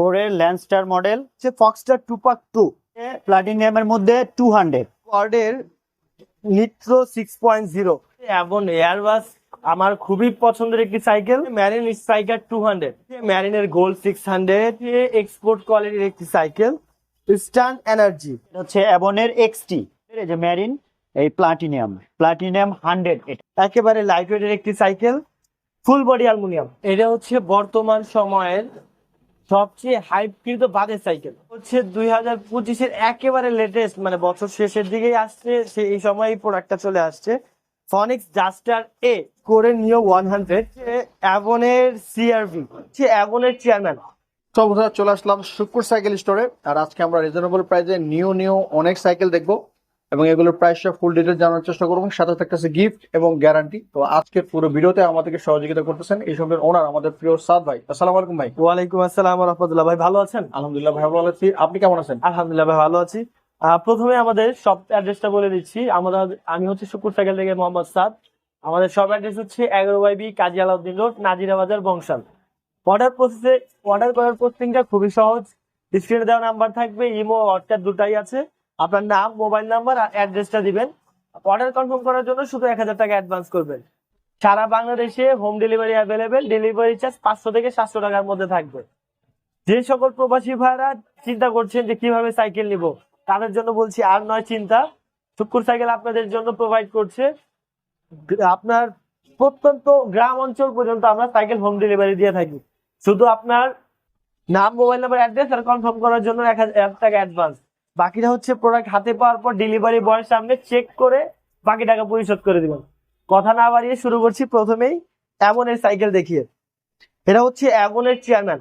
ফোরের Landstar model হচ্ছে Foxter টুপাক টু প্লাটিনিয়ামের মধ্যে টু হান্ড্রেড কর্ডের নিট্রো সিক্স পয়েন্ট জিরো এবং এয়ারবাস আমার খুবই পছন্দের একটি cycle marine striker two hundred ম্যারিনের gold six hundred export কোয়ালিটির একটি সাইকেল স্টান এনার্জি হচ্ছে অ্যাবনের এক্সটি যে ম্যারিন এই প্লাটিনিয়াম প্লাটিনিয়াম হান্ড্রেড এটা। একেবারে লাইট ওয়েটের একটি সাইকেল ফুল বডি অ্যালুমিনিয়াম এটা হচ্ছে বর্তমান সময়ের সবচেয়ে হাইপকৃত বাজেট সাইকেল হচ্ছে দুই হাজার পঁচিশের একেবারে লেটেস্ট মানে বছর শেষের দিকেই আসছে, সে এই সময় প্রোডাক্টটা চলে আসছে। ফনিক্স জাস্টার এ করে নিও ওয়ান হান্ড্রেড অ্যাভনের সিআরভি হচ্ছে অ্যাভনের চেয়ারম্যান বন্ধুরা চলে আসলাম শুকুর সাইকেল স্টোরে আর আজকে আমরা রিজনেবল প্রাইসে নিউ নিউ অনেক সাইকেল দেখব। এবং এগুলোর প্রাইস ফুল ডিটেল জানার চেষ্টা করব। সাথে থাকতেছে গিফট এবং গ্যারান্টি তো আজকে পুরো ভিডিওতে আমাদেরকে সহযোগিতা করতেছেন এই সবের ওনার আমাদের প্রিয় সাদ ভাই। আসসালামু আলাইকুম ভাই। ওয়ালাইকুম আসসালাম রহমতুল্লাহ। ভাই ভালো আছেন? আলহামদুলিল্লাহ ভাই ভালো আছি। আপনি কেমন আছেন? আলহামদুলিল্লাহ ভাই ভালো আছি। প্রথমে আমাদের সব অ্যাড্রেসটা বলে দিচ্ছি। আমাদের আমি হচ্ছে শুকুর সাইকেল থেকে মোহাম্মদ সাদ। আমাদের সব অ্যাড্রেস হচ্ছে এগারো by B Kazi Alauddin road Nazira Bazar Bangshal. Order প্রসেসে অর্ডার করার প্রসেসিংটা খুবই সহজ। স্ক্রিনে দেওয়া নাম্বার থাকবে ইমো হোয়াটসঅ্যাপ দুটাই আছে। আপনার নাম, মোবাইল নাম্বার আর অ্যাড্রেসটা দিবেন। অর্ডার কনফার্ম করার জন্য শুধু এক হাজার টাকা অ্যাডভান্স করবেন। সারা বাংলাদেশে home delivery available, delivery charge পাঁচশো থেকে সাতশো টাকার মধ্যে থাকবে। যে সকল প্রবাসী ভাইরা চিন্তা করছেন যে কীভাবে সাইকেল নিব, তাদের জন্য বলছি আর নয় চিন্তা। শুক্কুর সাইকেল আপনাদের জন্য প্রোভাইড করছে। আপনার প্রত্যন্ত গ্রাম অঞ্চল পর্যন্ত আমরা সাইকেল হোম ডেলিভারি দিয়ে থাকি। শুধু আপনার নাম, মোবাইল নাম্বার, অ্যাড্রেস আর কনফার্ম করার জন্য এক হাজার টাকা অ্যাডভান্স। বাকিটা হচ্ছে প্রোডাক্ট হাতে পাওয়ার পর ডেলিভারি বয়ের সামনে চেক করে বাকি টাকা পরিশোধ করে দিবেন। কথা না বাড়িয়ে শুরু করছি প্রথমেই এমনের সাইকেল দেখিয়ে। এটা হচ্ছে অ্যাভনের চেয়ারম্যান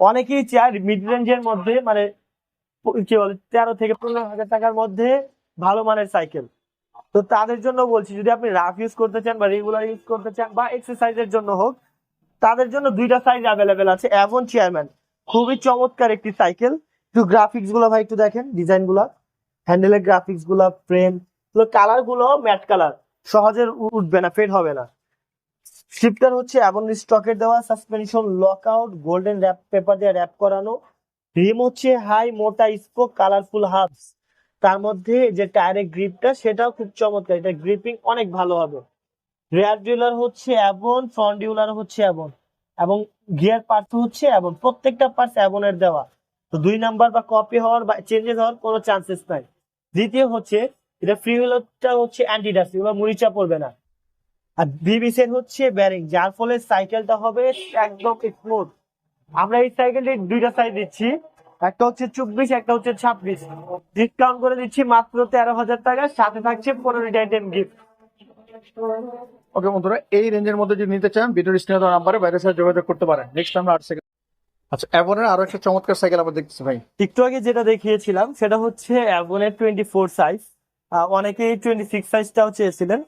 অনেকেই চেয়ার মিড রেঞ্জের মধ্যে মানে কি বলে, তেরো থেকে পনেরো হাজার টাকার মধ্যে ভালো মানের সাইকেল তো তাদের জন্য বলছি, যদি আপনি রাফ ইউজ করতে চান বা রেগুলার ইউজ করতে চান বা এক্সারসাইজের জন্য হোক, তাদের জন্য দুইটা সাইজ অ্যাভেলেবেল আছে অ্যাভন চেয়ারম্যান খুবই চমৎকার একটি সাইকেল একটু গ্রাফিক্সগুলো ভাই একটু দেখেন ডিজাইনগুলা। হ্যান্ডেলের গ্রাফিক্সগুলা ফ্রেম কালারগুলো ম্যাট কালার সহজে উঠবে না ফেড হবে না। শিফটার হচ্ছে এমন স্টকের দেওয়া suspension lock out golden wrap paper দিয়ে র্যাপ করানো। রিম হচ্ছে হাই মোটা স্পোক কালারফুল হাবস তার মধ্যে যে টায়ারের গ্রিপটা সেটাও খুব চমৎকার। এটা গ্রিপিং অনেক ভালো হবে। রেয়ার ডিউলার হচ্ছে অ্যাবন ফ্রন্ট ডিউলার হচ্ছে অ্যাবন এবং গিয়ার পার্টস হচ্ছে অ্যাবন প্রত্যেকটা পার্টস অ্যাবনের দেওয়া। তো দুই নাম্বার বা কপি হওয়ার বা চেঞ্জেস হওয়ার কোনো চান্সেস নাই। দ্বিতীয় হচ্ছে, এটা ফ্রি হুইলারটা হচ্ছে অ্যান্টি ডাস্ট বা মুড়িচা পড়বে না। আর বিবিসের হচ্ছে ব্যারিং যার ফলে সাইকেলটা হবে একদম স্মুথ আমরা এই সাইকেলটি দুইটা সাইজ দিচ্ছি, একটা হচ্ছে চব্বিশ, একটা হচ্ছে ছাব্বিশ। ডিসকাউন্ট করে দিচ্ছি মাত্র তেরো হাজার টাকা, সাথে থাকছে পনেরোটি আইটেম গিফট ওকে বন্ধুরা, এই রেঞ্জের মধ্যে যদি নিতে চান, ভিডিওর স্ক্রিনে নাম্বারে বাইরের সাথে যোগাযোগ করতে পারেন। নেক্সট আমরা আট সেকেন্ড আচ্ছা অ্যাভনের আরও একটা চমৎকার সাইকেল আমরা দেখতেছি ভাই। যেটা দেখিয়েছিলাম, সেটা হচ্ছে অ্যাভনের টোয়েন্টি ফোর সাইজ সাইজটাও চেয়েছিলেন।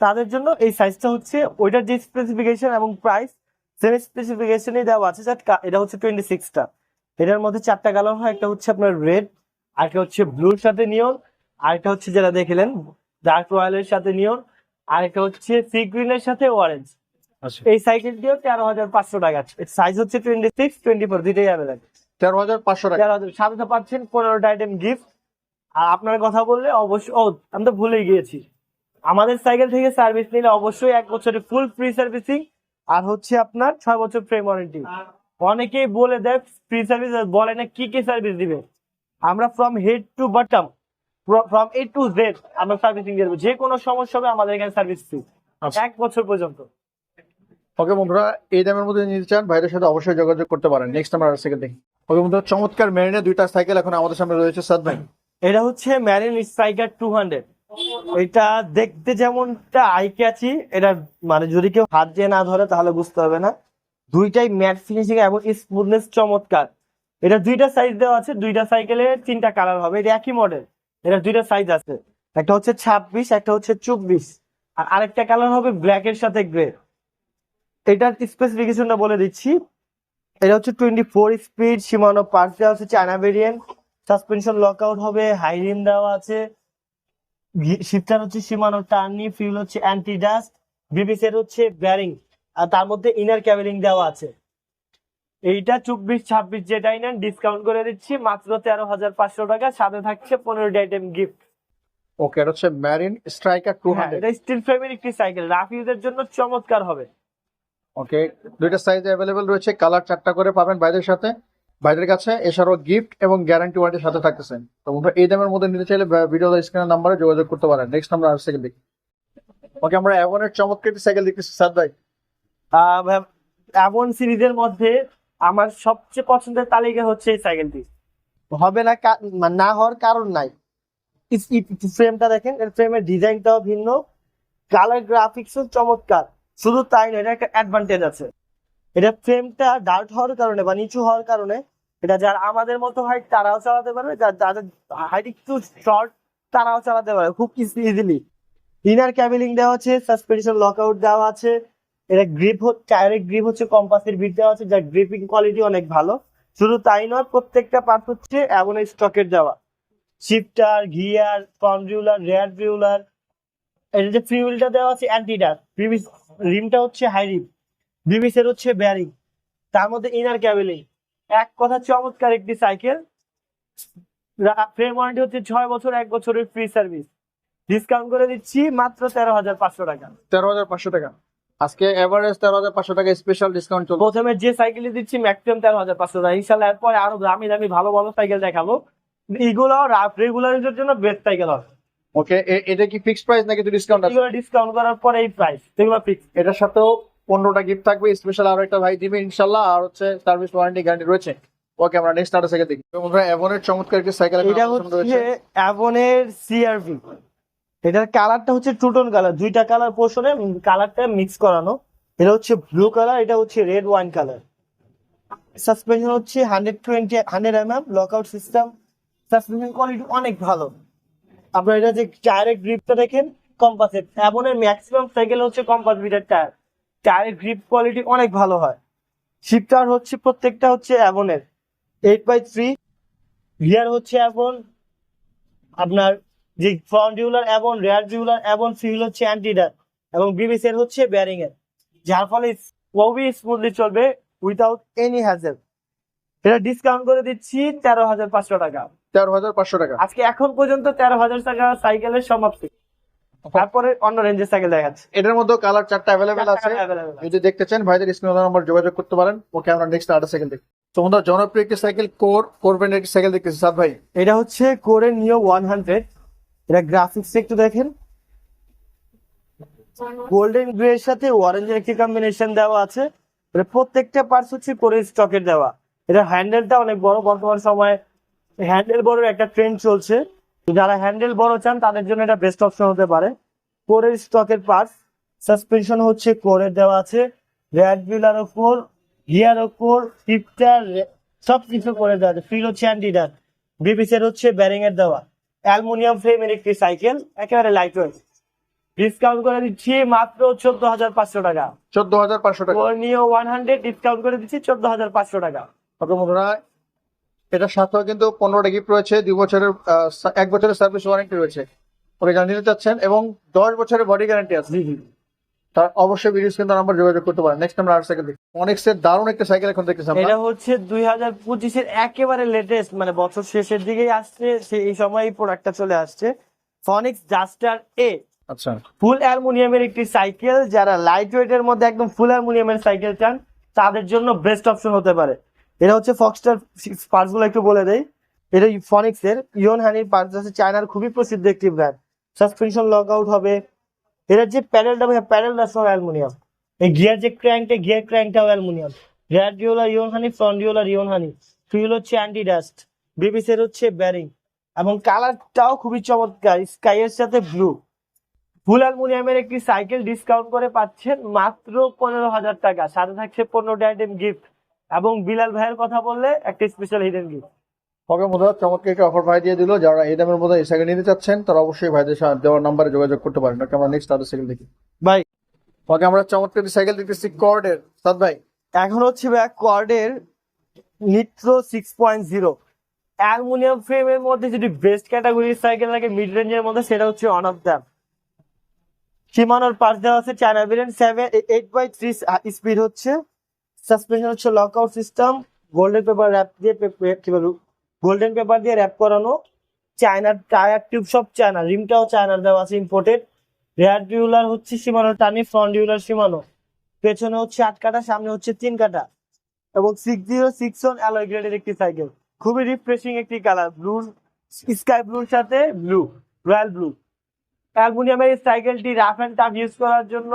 তাদের জন্য এই সাইজটা হচ্ছে ওইটার যে স্পেসিফিকেশন এবং প্রাইস সেম স্পেসিফিকেশনই দেওয়া আছে এটা হচ্ছে টোয়েন্টি সিক্সটা এটার মধ্যে চারটা কালার হয়, একটা হচ্ছে আপনার রেড আরেকটা হচ্ছে ব্লুর সাথে নিয়ন আরেকটা হচ্ছে যেটা দেখলেন ডার্ক রয়্যালের সাথে নিয়ন আরেকটা হচ্ছে সি গ্রিনের সাথে অরেঞ্জ এই সাইকেলটিও তেরো হাজার পাঁচশো টাকা সাইজ হচ্ছে টোয়েন্টি সিক্স টোয়েন্টি ফোর দুইটাই অ্যাভেলেবল তেরো হাজার পাঁচশো টাকা। তেরো হাজার সাথে পাচ্ছেন পনেরোটা আইটেম গিফট আর আপনার কথা বললে অবশ্যই ও আমি তো ভুলে গিয়েছি। আমাদের সাইকেল থেকে সার্ভিস নিলে অবশ্যই এক বছরের ফুল ফ্রি সার্ভিসিং আর হচ্ছে আপনার ছয় বছর ফ্রেম ওয়ারেন্টি অনেকেই বলে দেয় ফ্রি সার্ভিস বলে না কি কি সার্ভিস দিবে। আমরা from head to bottom from A to Z আমরা সার্ভিসিং দিয়ে দেবো। যে কোনো সমস্যা হবে আমাদের এখানে সার্ভিস ফ্রি আচ্ছা। এক বছর পর্যন্ত। ওকে বন্ধুরা, এই দামের মধ্যে নিতে চান, ভাইদের সাথে অবশ্যই যোগাযোগ করতে পারেন। নেক্সট আমরা আট সেকেন্ড ওকে বন্ধুরা, চমৎকার মেরিনে দুইটা সাইকেল এখন আমাদের সামনে রয়েছে, সাদ ভাই। এটা হচ্ছে ম্যারিন স্ট্রাইকার টু হান্ড্রেড এটা দেখতে যেমনটা আই ক্যাচি এটা মানে যদি কেউ হাত দিয়ে না ধরে, তাহলে বুঝতে হবে না। দুইটাই ম্যাট ফিনিশিং এবং স্মুথনেস চমৎকার। এটা দুইটা সাইজ দেওয়া আছে, দুইটা সাইকেলে তিনটা কালার হবে। এটা একই মডেল এটা দুইটা সাইজ আছে। একটা হচ্ছে ছাব্বিশ, একটা হচ্ছে চব্বিশ। আর আরেকটা কালার হবে ব্ল্যাক এর সাথে গ্রে এটার স্পেসিফিকেশনটা বলে দিচ্ছি। এটা হচ্ছে twenty four speed Shimano parts দেওয়া হচ্ছে চায়না ভেরিয়েন্ট সাসপেনশন লকআউট হবে হাই রিম দেওয়া আছে। শিফটার হচ্ছে সীমানো টার্নি ফিউল হচ্ছে অ্যান্টি ডাস্ট বিবিসি এর হচ্ছে ব্যারিং আর তার মধ্যে ইনার ক্যাবেলিং দেওয়া আছে। এইটা চব্বিশ ছাব্বিশ যেটাই নেন ডিসকাউন্ট করে দিচ্ছি মাত্র তেরো হাজার পাঁচশো টাকা সাথে থাকছে পনেরোটি আইটেম গিফট ওকে এটা হচ্ছে ম্যারিন স্ট্রাইকার টু হান্ড্রেড এটা স্টিল ফ্রেমের একটি সাইকেল রাফ ইউজের জন্য চমৎকার হবে। ওকে দুইটা সাইজ অ্যাভেলেবেল রয়েছে কালার চারটা করে পাবেন ভাইদের সাথে। ভাইদের কাছে এছাড়াও গিফট এবং গ্যারান্টি ওয়ারেন্টির সাথে থাকতেছেন তো বন্ধুরা এই দামের মধ্যে নিতে চাইলে ভিডিও স্ক্রিনের নাম্বারে যোগাযোগ করতে পারেন। নেক্সট আমরা আর সাইকেল দেখি। ওকে আমরা অ্যাভনের চমৎকার সাইকেল দেখতেছি। সাদ ভাই। অ্যাভন সিরিজের মধ্যে আমার সবচেয়ে পছন্দের তালিকা হচ্ছে এই সাইকেলটি হবে না মানে না হওয়ার কারণ নাই। ফ্রেমটা দেখেন এর ফ্রেমের ডিজাইনটাও ভিন্ন। কালার গ্রাফিক্সও চমৎকার। শুধু তাই নয়, এটা একটা অ্যাডভান্টেজ আছে। এটা ফ্রেমটা ডার্ট হওয়ার কারণে বা নিচু হওয়ার কারণে, এটা যার আমাদের মতো হাইট তারাও চালাতে পারবে যা- যাদের হাইট একটু শর্ট তারাও চালাতে পারবে। খুব ইজিলি ইনার ক্যাবেলিং দেওয়া আছে সাসপেনশন লকআউট দেওয়া আছে, এটা গ্রিপ হচ্ছে টায়ারের গ্রিপ হচ্ছে কম্পাসের বিট দেওয়া আছে, যার গ্রিপিং কোয়ালিটি অনেক ভালো। শুধু তাই নয়, প্রত্যেকটা পার্ট হচ্ছে এমন স্টকের দেওয়া। শিফটার গিয়ার ফ্রন্ট রিউলার রেয়ার রিউলার এটা যে ফ্রি হুইলটা দেওয়া আছে অ্যান্টিডার প্রিভিস রিমটা হচ্ছে হাই রিম বিবিসের হচ্ছে ব্যারিং তার মধ্যে ইনার ক্যাবেলিং এক কথা চমৎকার একটি সাইকেল ফ্রেম ওয়ারেন্টি হচ্ছে ছয় বছর এক বছরের ফ্রি সার্ভিস ডিসকাউন্ট করে দিচ্ছি মাত্র তেরো হাজার পাঁচশো টাকা। তেরো হাজার পাঁচশো টাকা। আজকে এভারেজ তেরো হাজার পাঁচশো টাকা স্পেশাল ডিসকাউন্ট চলবে প্রথমে যে সাইকেলটি দিচ্ছি ম্যাক্সিমাম তেরো হাজার পাঁচশো টাকা। ইনশাল্লাহ এরপরে আরও দামি দামি ভালো ভালো সাইকেল দেখাবো। এগুলো রেগুলার জন্য বেস্ট সাইকেল হবে। ওকে এটা কি ফিক্সড প্রাইস নাকি তো ডিসকাউন্ট আছে? ডিসকাউন্ট করার পরে এই প্রাইস এগুলো ফিক্স এটার সাথেও পনেরোটা গিফট থাকবে স্পেশাল আরও একটা ভাই দিবে ইনশাল্লাহ আর হচ্ছে সার্ভিস ওয়ারেন্টি গ্যারান্টি রয়েছে। ওকে আমরা নেক্সট আরও সাইকেল দেখি। বন্ধুরা এভনের চমৎকার একটি সাইকেল এটা হচ্ছে অ্যাভনের সিআরভি এটার কালারটা হচ্ছে টুটন কালার দুইটা কালার পোর্শনে কালারটা মিক্স করানো। এটা হচ্ছে ব্লু কালার এটা হচ্ছে রেড ওয়াইন কালার সাসপেনশন হচ্ছে hundred twenty hundred M M lockout system suspension quality অনেক ভালো। আপনার এটা যে টায়ারের গ্রিপটা দেখেন কম্পাসের অ্যাভনের ম্যাক্সিমাম সাইকেল হচ্ছে কম্পাস বিটার টায়ার টায়ারের গ্রিপ কোয়ালিটি অনেক ভালো হয়। শিফটার হচ্ছে প্রত্যেকটা হচ্ছে অ্যাভনের এইট বাই থ্রি গিয়ার হচ্ছে এখন আপনার যে ফ্রন্ট রিউলার এবং রেয়ার রিউলার এবং ফিউল হচ্ছে অ্যান্টিডার এবং বিবিসি এর হচ্ছে ব্যারিং এর। যার ফলে খুবই স্মুথলি চলবে উইদাউট এনি হ্যাজেল এটা ডিসকাউন্ট করে দিচ্ছি তেরো হাজার পাঁচশো টাকা। তেরো হাজার পাঁচশো টাকা। আজকে এখন পর্যন্ত তেরো হাজার টাকা সাইকেলের সমাপ্তি। তারপরে অন্য রেঞ্জের সাইকেল দেখাচ্ছে। এটার মধ্যে কালার চারটা অ্যাভেলেবেল আছে। যদি দেখতে চান ভাইদের স্ক্রিনে নাম্বার যোগাযোগ করতে পারেন। ওকে আমরা নেক্সট আরেকটা সাইকেল দেখি। তো বন্ধুরা জনপ্রিয় একটি সাইকেল কোর কোরবেন একটি সাইকেল দেখতেছি। সাদ ভাই। এটা হচ্ছে কোরে নিও ওয়ান হান্ড্রেড। এটা গ্রাফিক্স একটু দেখেন। গোল্ডেন গ্রে এর সাথে অরেঞ্জের একটি কম্বিনেশন দেওয়া আছে। প্রত্যেকটা পার্টস হচ্ছে কোরে স্টকের দেওয়া। এটা হ্যান্ডেলটা অনেক বড়। বর্তমান সময়ে হ্যান্ডেল বড় একটা ট্রেন্ড চলছে। যারা হ্যান্ডেল বড় চান তাদের জন্য এটা বেস্ট অপশন হতে পারে। কোরের স্টকের পার্টস সাসপেনশন হচ্ছে কোরের দেওয়া আছে। রেড বিলার ওপর গিয়ার ওপর ফিফটার সব কিছু করে দেওয়া আছে। ফিল হচ্ছে অ্যান্টিডার বিবিসের হচ্ছে ব্যারিং এর দেওয়া অ্যালুমিনিয়াম ফ্রেমের একটি সাইকেল একেবারে লাইট ওয়েট ডিসকাউন্ট করে দিচ্ছি মাত্র চোদ্দ হাজার পাঁচশো টাকা। চোদ্দ হাজার পাঁচশো টাকা। নিও ওয়ান হান্ড্রেড ডিসকাউন্ট করে দিচ্ছি চোদ্দ হাজার পাঁচশো টাকা। বন্ধুরা এটার সাথেও কিন্তু পনেরোটা গিফট রয়েছে দুই বছরের এক বছরের সার্ভিস ওয়ারেন্টি রয়েছে। ওকে জানিয়ে নিতে চাচ্ছেন এবং দশ বছরের বডি গ্যারান্টি আছে। তার অবশ্যই ভিডিও স্ক্রিন নাম্বার যোগাযোগ করতে পারেন। নেক্সট আমরা আর সাইকেল দেখি। অনেক্সের দারুণ একটা সাইকেল এখন দেখতেছি এটা হচ্ছে দুই হাজার পঁচিশের একেবারে লেটেস্ট মানে বছর শেষের দিকেই আসছে এই সময় এই প্রোডাক্টটা চলে আসছে। ফনিক্স জাস্টার এ আচ্ছা। ফুল অ্যালুমিনিয়ামের একটি সাইকেল যারা লাইট ওয়েট এর মধ্যে একদম ফুল অ্যালুমিনিয়ামের সাইকেল চান তাদের জন্য বেস্ট অপশন হতে পারে। এটা হচ্ছে ফক্সটার পার্টসগুলো একটু বলে দেই। এটা ফনিক্স এর ইয়ন হানির পার্টস আছে চায়নার খুবই প্রসিদ্ধ একটি ব্র্যান্ড সাসপেনশন লক আউট হবে। এটার যে প্যাডেলটা প্যাডেলটা সব অ্যালুমিনিয়াম। এই গিয়ার যে ক্র্যাঙ্কটা গিয়ার ক্র্যাঙ্কটাও অ্যালুমিনিয়াম। রেয়ার ডিওলার ইয়ন হানি ফ্রন্ট ডিওলার ইয়ন হানি ফিউল হচ্ছে অ্যান্টি ডাস্ট বিবিসের হচ্ছে ব্যারিং এবং কালারটাও খুবই চমৎকার স্কাই এর সাথে ব্লু ফুল অ্যালুমিনিয়ামের একটি সাইকেল ডিসকাউন্ট করে পাচ্ছেন মাত্র পনেরো হাজার টাকা। সাথে থাকছে পনেরোটা আইটেম গিফট এবং বিলাল ভাইয়ের কথা বললে একটা স্পেশাল হিডেন গিফট ওকে বন্ধুরা চমৎকার একটা অফার ভাই দিয়ে দিল। যারা এই দামের মধ্যে এই সাইকেল নিতে চাচ্ছেন তারা অবশ্যই ভাইদের সাথে দেওয়ার নাম্বারে যোগাযোগ করতে পারেন। ওকে আমরা নেক্সট আরেকটা সাইকেল দেখি। ভাই। ওকে আমরা চমৎকার সাইকেল দেখতেছি কর্ডের সাদ ভাই। এখন হচ্ছে back কর্ডের Nitro six point zero aluminium ফ্রেমের মধ্যে যদি বেস্ট ক্যাটাগরির সাইকেল লাগে মিড রেঞ্জের মধ্যে সেটা হচ্ছে ওয়ান অফ দ্যাম সীমানোর পাশ দেওয়া আছে China variant seven eight by three speed হচ্ছে। সাসপেনশন হচ্ছে lockout system golden paper wrap দিয়ে গোল্ডেন পেপার দিয়ে র্যাপ করানো। চায়নার টায়ার টিউব সব চায়না রিমটাও চায়নার দেওয়া আছে ইম্পোর্টেড রেয়ার ডিউলার হচ্ছে সীমানো, টানি ফ্রন্ট ডিউলার সীমানো। পেছনে হচ্ছে আট কাটা, সামনে হচ্ছে তিন কাটা। এবং six zero six one alloy গ্রেডের একটি সাইকেল খুবই রিফ্রেশিং একটি কালার ব্লু স্কাই ব্লুর সাথে ব্লু রয়্যাল ব্লু অ্যালমুনিয়ামের এই সাইকেলটি রাফ অ্যান্ড টাফ ইউজ করার জন্য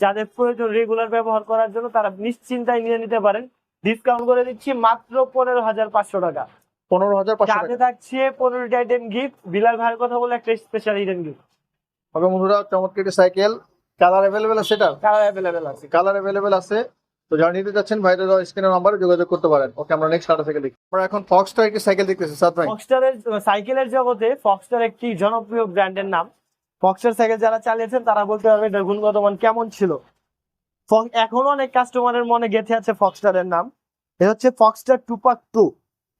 যাদের প্রয়োজন রেগুলার ব্যবহার করার জন্য তারা নিশ্চিন্তায় নিয়ে নিতে পারেন। ডিসকাউন্ট করে দিচ্ছি মাত্র পনেরো হাজার পাঁচশো টাকা। পনেরো হাজার সাথে থাকছে পনেরোটি আইটেম গিফট বিলাল ভাইয়ের কথা বলে একটা স্পেশাল আইটেম গিফট হবে বন্ধুরা চমৎকার একটি সাইকেল কালার অ্যাভেলেবেল আছে এটা? কালার অ্যাভেলেবেল আছে। কালার অ্যাভেলেবেল আছে। তো যারা নিতে চাচ্ছেন ভাইদের স্ক্রিনের নাম্বারে যোগাযোগ করতে পারেন। ওকে আমরা নেক্সট আটা সাইকেল দেখি। আমরা এখন ফক্সটার একটি সাইকেল দেখতেছি সাত ভাই। ফক্সটারের সাইকেলের জগতে ফক্সটার একটি জনপ্রিয় ব্র্যান্ডের নাম। ফক্সটার সাইকেল যারা চালিয়েছেন, তারা বলতে পারবে এটার গুণগত মান কেমন ছিল। এখনও অনেক কাস্টমারের মনে গেঁথে আছে ফক্সটারের নাম। এটা হচ্ছে ফক্সটার টুপাক টু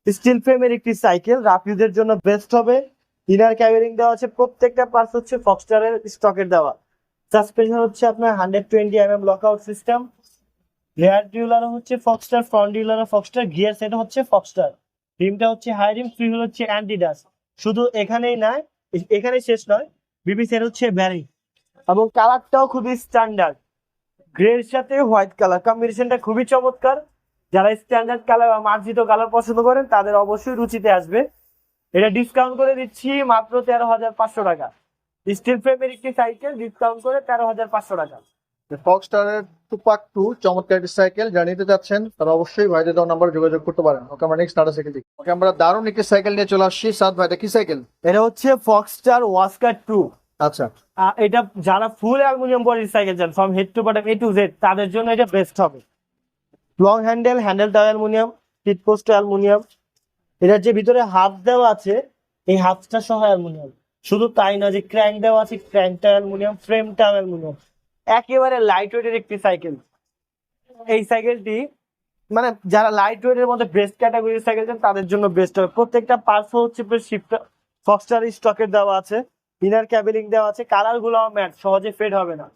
স্টিল ফ্রেমের একটি সাইকেল রাফিউজের জন্য বেস্ট হবে। ইনার ক্যাবেরিং দেওয়া আছে, প্রত্যেকটা পার্টস হচ্ছে ফক্সটারের স্টকের দেওয়া। সাসপেনশন হচ্ছে আপনার hundred twenty M M lockout system rear derailleur হচ্ছে Foxter front derailleur Foxter gear set হচ্ছে ফক্সটার রিমটা হচ্ছে হাই রিম ফ্রি হচ্ছে অ্যান্টিডাস শুধু এখানেই নয়, এখানেই শেষ নয় বিবি সেট হচ্ছে ব্যারিং এবং কালারটাও খুবই স্ট্যান্ডার্ড গ্রের সাথে হোয়াইট কালার কম্বিনেশনটা খুবই চমৎকার। যারা স্ট্যান্ডার্ড কালার বা মার্জিত কালার পছন্দ করেন, তাদের অবশ্যই রুচিতে আসবে। এটা ডিসকাউন্ট করে দিচ্ছি মাত্র তেরো হাজার পাঁচশো টাকা। স্টিল ফ্রেমের একটি সাইকেল ডিসকাউন্ট করে তেরো হাজার পাঁচশো টাকা। ফক্সটারের টুপাক টু চমৎকার একটি সাইকেল যারা নিতে চাচ্ছেন তারা অবশ্যই ভাইদের দেওয়ার নাম্বারে যোগাযোগ করতে পারেন। ওকে আমরা নেক্সট আটা সাইকেল দেখি। ওকে আমরা দারুণ একটি সাইকেল নিয়ে চলে আসছি। সাত ভাইটা কি সাইকেল এটা হচ্ছে ফক্সটার ওয়াস্কার টু আচ্ছা। এটা যারা ফুল অ্যালুমিনিয়াম বডির সাইকেল চান from head to bottom A to Z তাদের জন্য এটা বেস্ট হবে। লং হ্যান্ডেল হ্যান্ডেল হ্যান্ডেলটা অ্যালুমিনিয়াম সিট পোস্ট অ্যালুমিনিয়াম এটার যে ভিতরে হাফ দেওয়া আছে এই হাফটা সহ অ্যালুমিনিয়াম শুধু তাই না যে ক্র্যাঙ্ক দেওয়া আছে ক্র্যাঙ্কটা অ্যালুমিনিয়াম ফ্রেমটা অ্যালুমিনিয়াম একেবারে লাইট ওয়েটের একটি সাইকেল এই সাইকেলটি মানে যারা লাইট ওয়েটের মধ্যে বেস্ট ক্যাটাগরির সাইকেল চান তাদের জন্য বেস্ট হবে। প্রত্যেকটা পার্টস হচ্ছে শিফট ফক্সটার স্টকের দেওয়া আছে ইনার ক্যাবেলিং দেওয়া আছে কালারগুলো ম্যাট সহজে ফেড হবে না।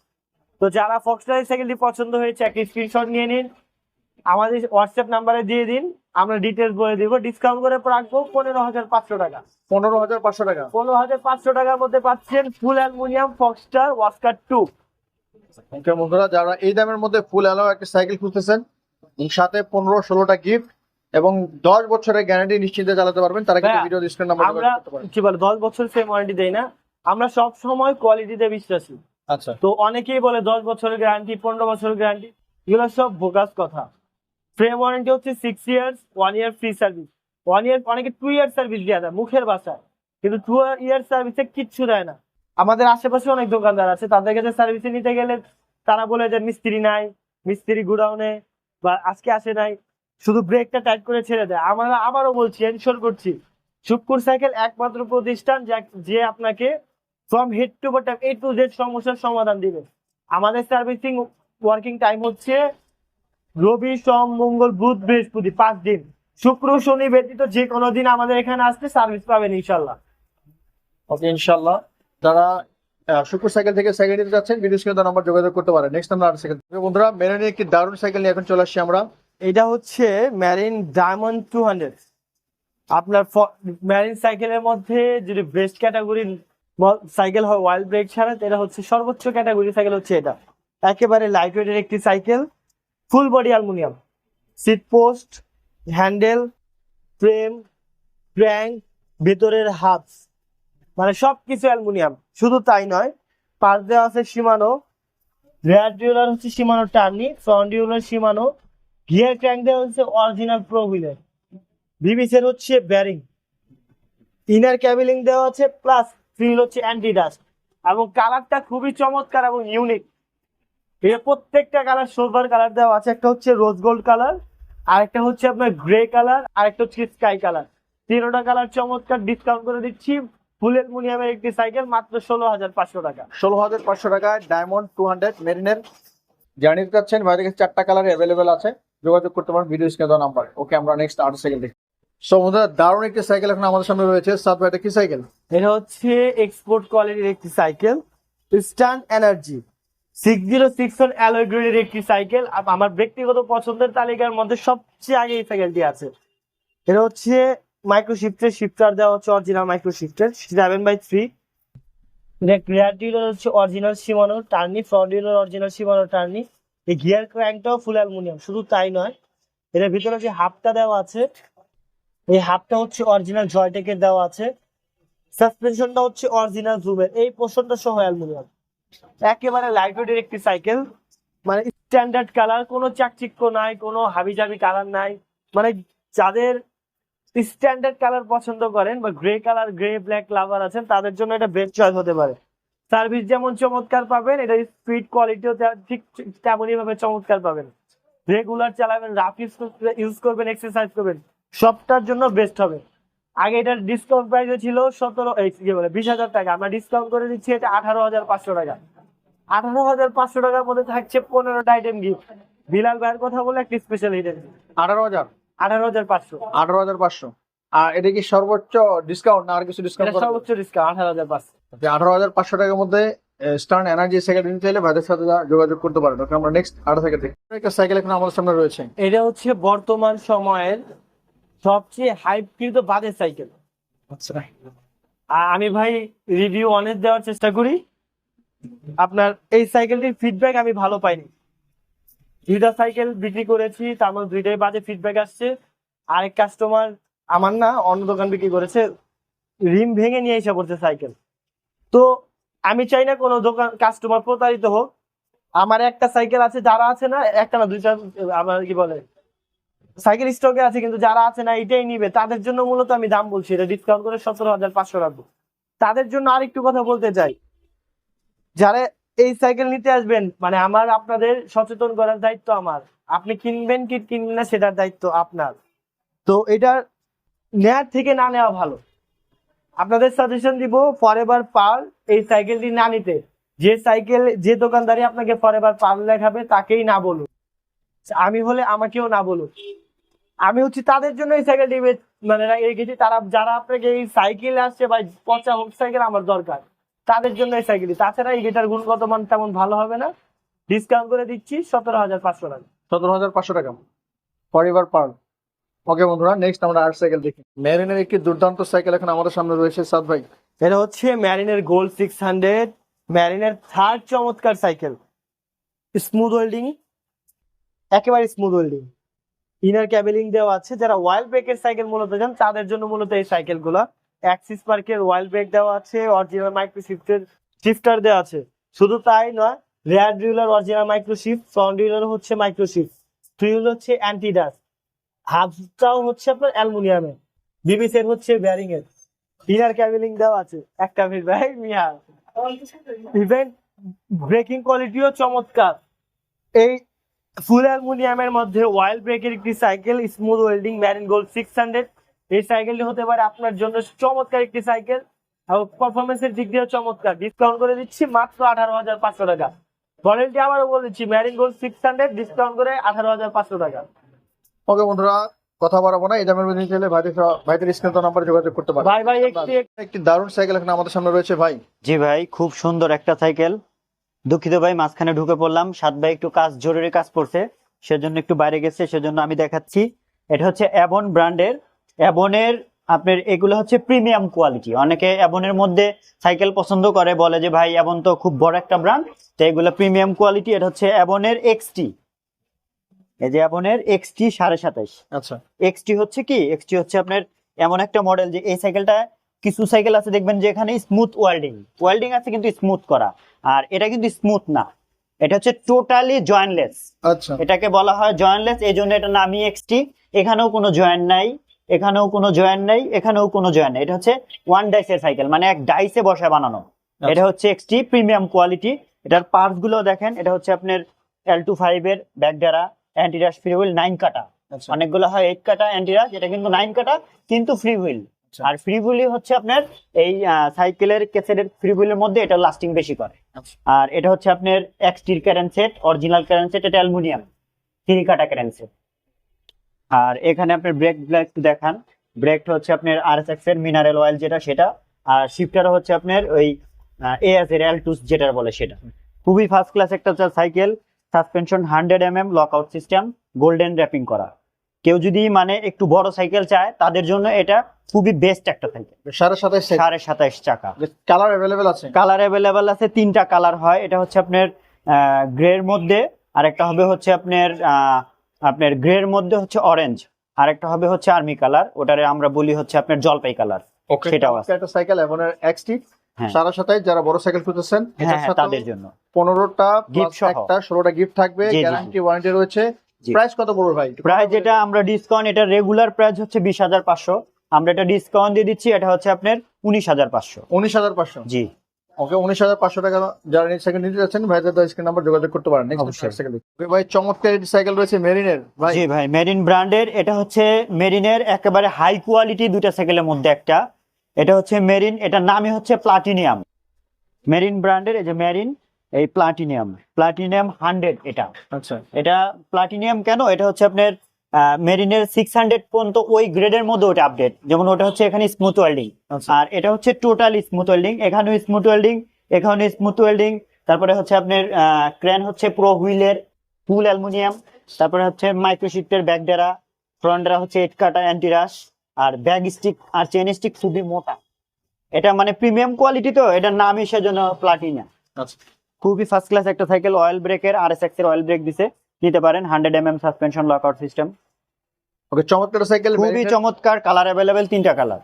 তো যারা ফক্সটার সাইকেলটি পছন্দ হয়েছে একটা স্ক্রিনশট নিয়ে নিন আমাদের হোয়াটসঅ্যাপ নাম্বারে দিয়ে দিন আমরা ডিটেলস বলে দিব। ডিসকাউন্ট করে রাখব পনেরো হাজার পাঁচশো টাকা। পনেরো হাজার পাঁচশো টাকা। পনেরো হাজার পাঁচশো টাকার মধ্যে পাচ্ছেন ফুল অ্যালুমিনিয়াম ফক্সটার ওয়াস্কার টু ওকে বন্ধুরা যারা এই দামের মধ্যে ফুল অ্যালাও একটা সাইকেল খুঁজতেছেন সাথে পনেরো ষোলোটা গিফট এবং দশ বছরের গ্যারান্টি নিশ্চিন্তে চালাতে পারবেন তারা কিন্তু ভিডিও নাম্বার আমরা কি বলে দশ বছর সেম ওয়ারেন্টি দেই না? আমরা সব সময় কোয়ালিটিতে বিশ্বাসী আচ্ছা। তো অনেকেই বলে দশ বছরের গ্যারান্টি পনেরো বছরের গ্যারান্টি এগুলো সব বোকাস কথা। ফ্রেম ওয়ারেন্টি হচ্ছে six years one year free service one year অনেকে টু ইয়ার সার্ভিস দেওয়া যায় মুখের বাসায়। কিন্তু টু ইয়ার সার্ভিসে কিচ্ছু দেয় না। আমাদের আশেপাশে অনেক দোকানদার আছে তাদের কাছে সার্ভিসে নিতে গেলে তারা বলে যে, মিস্ত্রি নাই, মিস্ত্রি গুডাউনে বা আজকে আসে নাই। শুধু ব্রেকটা টাইট করে ছেড়ে দেয়। আমরা আবারও বলছি এনশোর করছি, শুক্কুর সাইকেল একমাত্র প্রতিষ্ঠান যে আপনাকে from head to bottom A to Z সমস্যার সমাধান দিবে। আমাদের সার্ভিসিং ওয়ার্কিং টাইম হচ্ছে রবি, সোম, মঙ্গল, বুধ, বৃহস্পতি, পাঁচ দিন। শুক্র, শনি ব্যতীত যে কোনো দিন আমাদের এখানে আসতে সার্ভিস পাবেন ইনশাল্লাহ। ওকে, ইনশাল্লাহ। যারা শুক্র সাইকেল থেকে সাইকেল নিতে যাচ্ছেন ভিডিও স্ক্রিনে নাম্বার যোগাযোগ করতে পারেন। নেক্সট আমরা আর সাইকেল বন্ধুরা মেরে নিয়ে একটি দারুণ সাইকেল নিয়ে এখন চলে আসছি আমরা। এটা হচ্ছে ম্যারিন ডায়মন্ড টু হান্ড্রেড আপনার ম্যারিন সাইকেলের মধ্যে যদি বেস্ট ক্যাটাগরির সাইকেল হয় ওয়াইল্ড ব্রেক ছাড়া এটা হচ্ছে সর্বোচ্চ ক্যাটাগরি সাইকেল হচ্ছে এটা। একেবারে লাইট ওয়েটের একটি cycle full body aluminium seat post handle frame crank ভেতরের হাত মানে সবকিছু অ্যালুমিনিয়াম। শুধু তাই নয়, পাশ দেওয়া আছে সীমানো রেয়ার ডিউলার হচ্ছে Shimano Tourney front derailleur Shimano gear crank দেওয়া হচ্ছে অরিজিনাল প্রো হুইলার বিবিসের হচ্ছে ব্যারিং ইনার ক্যাবেলিং দেওয়া আছে প্লাস ফিল হচ্ছে অ্যান্টি ডাস্ট এবং কালারটা খুবই চমৎকার এবং ইউনিক এর প্রত্যেকটা কালার সিলভার কালার দেওয়া আছে, একটা হচ্ছে রোজ গোল্ড কালার আরেকটা হচ্ছে আপনার গ্রে কালার আরেকটা হচ্ছে স্কাই কালার তিনোটা কালার চমৎকার ডিসকাউন্ট করে দিচ্ছি। ফুল অ্যালুমিনিয়ামের একটি সাইকেল মাত্র ষোলো হাজার পাঁচশো টাকা। ষোলো হাজার পাঁচশো টাকায় ডায়মন্ড টু হান্ড্রেড মেরিনের যারা নিতে চাচ্ছেন ভাইদের কাছে চারটা কালার অ্যাভেলেবেল আছে। যোগাযোগ করতে পারেন ভিডিও স্ক্রিনে দেওয়া নাম্বার। ওকে আমরা নেক্সট আট সাইকেল দেখি। সো বন্ধুরা দারুণ একটি সাইকেল এখন আমাদের সামনে রয়েছে। সাত ভাইটা কি সাইকেল? এটা হচ্ছে এক্সপোর্ট কোয়ালিটির একটি cycle. Stand energy six zero six one alloy গ্রেডের একটি সাইকেল। আমার ব্যক্তিগত পছন্দের তালিকার মধ্যে সবচেয়ে আগে এই সাইকেলটি আছে। এটা হচ্ছে মাইক্রো শিফটের শিফটার দেওয়া হচ্ছে original micro শিফটের seven by three rear derailleur হচ্ছে original Shimano Tourney front derailleur original Shimano Tourney এই গিয়ার ক্র্যাঙ্কটাও ফুল অ্যালুমিনিয়াম শুধু তাই নয় এটার ভিতরে যে হাফটা দেওয়া আছে, এই হাফটা হচ্ছে অরিজিনাল জয়টেকের দেওয়া আছে। সাসপেনশনটা হচ্ছে অরিজিনাল জুমের এই পোর্শনটা সহ অ্যালুমিনিয়াম একেবারে লাইট ওয়েটের একটি সাইকেল মানে স্ট্যান্ডার্ড কালার কোনো চাকচিক্য নাই, কোনো হাবিজাবি কালার নাই। মানে যাদের স্ট্যান্ডার্ড কালার পছন্দ করেন বা grey colour grey black lover আছেন, তাদের জন্য এটা বেস্ট চয়েস হতে পারে। সার্ভিস যেমন চমৎকার পাবেন, এটা স্পিড কোয়ালিটিও ঠিক তেমনই ভাবে চমৎকার পাবেন। রেগুলার চালাবেন রাফ ইউজ করবেন এক্সারসাইজ করবেন, সবটার জন্য বেস্ট হবে। আগে এটার ডিসকাউন্ট প্রাইসে ছিল সতেরো কি বলে, বিশ হাজার টাকা। আমরা ডিসকাউন্ট করে দিচ্ছি এটা আঠারো হাজার পাঁচশো টাকা। আঠারো হাজার পাঁচশো টাকার মধ্যে থাকছে পনেরোটা আইটেম গিফট বিলাল ভাইয়ের কথা বলে একটি স্পেশাল আইটেম আঠারো হাজার? আঠারো হাজার পাঁচশো। আঠারো হাজার পাঁচশো। আর এটা কি সর্বোচ্চ ডিসকাউন্ট না আর কিছু ডিসকাউন্ট সর্বোচ্চ ডিসকাউন্ট আঠারো হাজার পাঁচশো। আঠারো হাজার পাঁচশো টাকার মধ্যে স্টার্ন এনার্জি সাইকেল নিতে চাইলে ভাইদের সাথে যোগাযোগ করতে পারেন। ওকে আমরা নেক্সট সাইকেল দেখি। একটা সাইকেল এখন আমাদের সামনে রয়েছে। এটা হচ্ছে বর্তমান সময়ের সবচেয়ে হাইপকৃত বাদের সাইকেল আচ্ছা। আমি ভাই রিভিউ অনেক দেওয়ার চেষ্টা করি। আপনার এই সাইকেলটির ফিডব্যাক আমি ভালো পাইনি। দুইটা সাইকেল বিক্রি করেছি তার মধ্যে দুইটাই বাজে ফিডব্যাক আসছে। আরেক কাস্টমার আমার না অন্য দোকান বিক্রি করেছে, রিম ভেঙে নিয়ে এসে পড়ছে সাইকেল তো আমি চাই না কোনো দোকান কাস্টমার প্রতারিত হোক। আমার একটা সাইকেল আছে, যারা আছে না, একটা না, দুইটা, আমার কি বলে সাইকেল স্টকে আছে, কিন্তু যারা আছে না, এটাই নিবে। তাদের জন্য মূলত আমি দাম বলছি, এটা ডিসকাউন্ট করে সতেরো হাজার পাঁচশো রাখব। তাদের জন্য আরেকটু কথা বলতে চাই। যারা এই সাইকেল নিতে আসবেন মানে আমার, আপনাদের সচেতন করার দায়িত্ব আমার। আপনি কিনবেন কি কিনবেন না, সেটার দায়িত্ব আপনার। তো এটা নেয়ার থেকে না নেওয়া ভালো। আপনাদের সাজেশন দিব ফরএভার পার এই সাইকেলটি না নিতে। যে সাইকেল যে দোকানদারি আপনাকে ফরএভার পার লেখাবে তাকেই না বলুন। আমি হলে আমাকেও না বলুন। আমি হচ্ছে তাদের জন্য এই সাইকেলটি মানে রেখেছি তারা, যারা আপনাকে এই সাইকেল আসছে বা পচা হোক সাইকেল আমার দরকার। তাদের জন্য এই সাইকেলটি তাছাড়া এই গেটার গুণগত মান তেমন ভালো হবে না। ডিসকাউন্ট করে দিচ্ছি সতেরো হাজার পাঁচশো টাকা। সতেরো হাজার পাঁচশো টাকা। পরিবার পার। ওকে বন্ধুরা নেক্সট আমরা আর সাইকেল দেখি। মেরিনের একটি দুর্দান্ত সাইকেল এখন আমাদের সামনে রয়েছে সাদ ভাই। এটা হচ্ছে ম্যারিনের গোল্ড সিক্স হান্ড্রেড ম্যারিনের থার্ড চমৎকার সাইকেল। স্মুথ ওয়েল্ডিং একেবারে স্মুথ ওয়েল্ডিং ইনার ক্যাবেলিং দেওয়া আছে। যারা ওয়াইল্ড ব্রেকের সাইকেল মূলত যান তাদের জন্য মূলত এই সাইকেলগুলা অ্যাক্সিস পার্কের ওয়াইল্ড ব্রেক দেওয়া আছে অরিজিনাল মাইক্রো শিফটের শিফটার দেওয়া আছে। শুধু তাই নয় rear derailleur original micro shift front derailleur হচ্ছে মাইক্রো শিফট ফিউল হচ্ছে অ্যান্টি ডাস্ট হাফটাও হচ্ছে আপনার অ্যালুমিনিয়ামের বিবিসের হচ্ছে ব্যারিং এর ইনার ক্যাবেলিং দেওয়া আছে। একটা মিনিট ভাই, মিয়া। ইভেন ব্রেকিং কোয়ালিটিও চমৎকার। এই ফুল অ্যালুমিনিয়ামের মধ্যে ওয়াইল্ড ব্রেকের একটি cycle smooth welding Marin gold six hundred এই সাইকেলটি হতে পারে আপনার জন্য চমৎকার একটি সাইকেল। এবং পারফরমেন্সের দিক দিয়ে চমৎকার। ডিসকাউন্ট করে দিচ্ছি মাত্র আঠারো হাজার পাঁচশো টাকা। মডেলটি আবারও বলে দিচ্ছি Marin gold six hundred discount করে আঠারো হাজার পাঁচশো টাকা। ওকে বন্ধুরা কথা বাড়াবো না এই দামের মধ্যে নিতে চাইলে ভাইদের ভাইদের স্ক্রিন নাম্বারে যোগাযোগ করতে পারেন। ভাই ভাই একটি একটি দারুণ সাইকেল এখন আমাদের সামনে রয়েছে ভাই। জি ভাই খুব সুন্দর একটা সাইকেল। দুঃখিত ভাই মাঝখানে ঢুকে পড়লাম। সাত ভাই একটু কাজ জরুরি কাজ পড়ছে সেজন্য একটু বাইরে গেছে সেজন্য আমি দেখাচ্ছি। এটা হচ্ছে অ্যাবন ব্র্যান্ডের অ্যাবনের আপনার এগুলো হচ্ছে প্রিমিয়াম কোয়ালিটি অনেকে অ্যাবনের মধ্যে সাইকেল পছন্দ করে বলে যে ভাই অ্যাবন তো খুব বড় একটা ব্র্যান্ড তো এগুলো প্রিমিয়াম কোয়ালিটি এটা হচ্ছে অ্যাবনের এক্সটি এই যে অ্যাবনের এক্সটি সাড়ে সাতাইশ। আচ্ছা। এক্সটি হচ্ছে কি? এক্সটি হচ্ছে আপনার এমন একটা মডেল যে এই সাইকেলটা কিছু সাইকেল আছে দেখবেন যে এখানে স্মুথ ওয়েল্ডিং ওয়েল্ডিং আছে কিন্তু স্মুথ করা। আর এটা কিন্তু স্মুথ না। এটা হচ্ছে টোটালি জয়েন্টলেস আচ্ছা। এটাকে বলা হয় জয়েন্টলেস এই জন্য এটা নামি এক্সটি এখানেও কোনো জয়েন্ট নাই। এখানেও কোনো জয়েন্ট নেই এখানেও কোনো জয়েন্ট নেই। এটা হচ্ছে ওয়ান ডাইসের সাইকেল মানে এক ডাইসে বসে বানানো। এটা হচ্ছে এক্সটি প্রিমিয়াম কোয়ালিটি এটার পার্টসগুলো দেখেন এটা হচ্ছে আপনার এল টু ফাইভ এর ব্যাকডারা অ্যান্টিরাস ফ্রি হুইল নাইন কাটা। আচ্ছা। অনেকগুলো হয় এইট কাটা অ্যান্টিরাস এটা কিন্তু নাইন কাটা কিন্তু ফ্রি হুইল আচ্ছা। আর ফ্রি হুইলই হচ্ছে আপনার এই সাইকেলের কেসেটের ফ্রি হুইলের মধ্যে এটা লাস্টিং বেশি করে। আচ্ছা। আর এটা হচ্ছে আপনার এক্সটির Karen set original Karen set এটা অ্যালুমিনিয়াম। থ্রি কাটা ক্যারেন সেট আর এখানে আপনার ব্রেক ব্রেক দেখান। ব্রেকটা হচ্ছে আপনার আর এস এক্সের মিনারেল অয়েল যেটা সেটা। আর শিফটার হচ্ছে আপনার ওই এএস এর এল টু যেটা বলে সেটা। খুবই ফার্স্ট ক্লাস একটা cycle suspension hundred M M lock out system golden wrapping করা। কেউ যদি মানে একটু বড় সাইকেল চায় তাদের জন্য এটা খুবই বেস্ট একটা সাইকেল সাড়ে সাতাইশ সাড়ে সাতাইশ চাকা। কালার অ্যাভেলেবেল আছে। কালার অ্যাভেলেবেল আছে তিনটা কালার হয়। এটা হচ্ছে আপনার গ্রের মধ্যে। আর একটা হবে হচ্ছে আপনার আহ, আপনার গ্রের মধ্যে হচ্ছে অরেঞ্জ আর একটা হবে হচ্ছে আর্মি কালার ওটারে আমরা বলি হচ্ছে আপনার জলপাই কালার সেটাও আছে। একটা সাইকেল এমনের এক্সটি হ্যাঁ। সাড়ে সাতাইশ যারা বড় সাইকেল খুঁজতেছেন হ্যাঁ হ্যাঁ সাথে তাদের জন্য। পনেরোটা একটা ষোলোটা গিফট থাকবে। গ্যারান্টি ওয়ারেন্টি রয়েছে। প্রাইস কত পড়বে ভাই? প্রাইস যেটা আমরা ডিসকাউন্ট এটা রেগুলার প্রাইস হচ্ছে বিশ হাজার পাঁচশো। আমরা এটা ডিসকাউন্ট দিয়ে দিচ্ছি এটা হচ্ছে আপনার উনিশ হাজার পাঁচশো। উনিশ হাজার পাঁচশো। জি। ওকে উনিশ হাজার পাঁচশো টাকা যারা নিজ সাইকেল নিতে যাচ্ছেন ভাইদের স্ক্রিন নাম্বার যোগাযোগ করতে পারেন নেক্সট অবশ্যই। সাইকেল ওকে ভাই চমৎকার একটি সাইকেল রয়েছে মেরিনের ভাই। জি ভাই মেরিন ব্র্যান্ডের এটা হচ্ছে মেরিনের একেবারে হাই কোয়ালিটি দুইটা সাইকেলের মধ্যে একটা। এটা হচ্ছে মেরিন এটার নামই হচ্ছে প্লাটিনিয়াম মেরিন ব্র্যান্ডের এই যে মেরিন এই প্লাটিনিয়াম প্লাটিনিয়াম হান্ড্রেড এটা। আচ্ছা। এটা প্লাটিনিয়াম কেন? এটা হচ্ছে আপনার মেরিনের সিক্স হান্ড্রেড পর্যন্ত ওই গ্রেডের মধ্যে ওটা আপডেট যেমন ওটা হচ্ছে এখানে স্মুথ ওয়েল্ডিং আচ্ছা। আর এটা হচ্ছে টোটাল স্মুথ ওয়েল্ডিং এখানেও স্মুথ ওয়েল্ডিং এখানেও স্মুথ ওয়েল্ডিং তারপরে হচ্ছে আপনার ক্রেন হচ্ছে প্রো হুইলের ফুল অ্যালুমিনিয়াম তারপরে হচ্ছে মাইক্রোশিফটের ব্যাকডেরা ফ্রন্টরা হচ্ছে এট কাটা অ্যান্টিরাস আর ব্যাগ স্টিক আর চেন স্টিক খুবই মোটা। এটা মানে প্রিমিয়াম কোয়ালিটি তো এটার নামই সেজন্য প্লাটিনা আচ্ছা। খুবই ফার্স্ট ক্লাস একটা সাইকেল অয়েল ব্রেকের আর এস এক্সের অয়েল ব্রেক দিছে। নিতে পারেন hundred M M suspension lock out system okay চমৎকার সাইকেল খুবই চমৎকার কালার অ্যাভেলেবেল তিনটা colour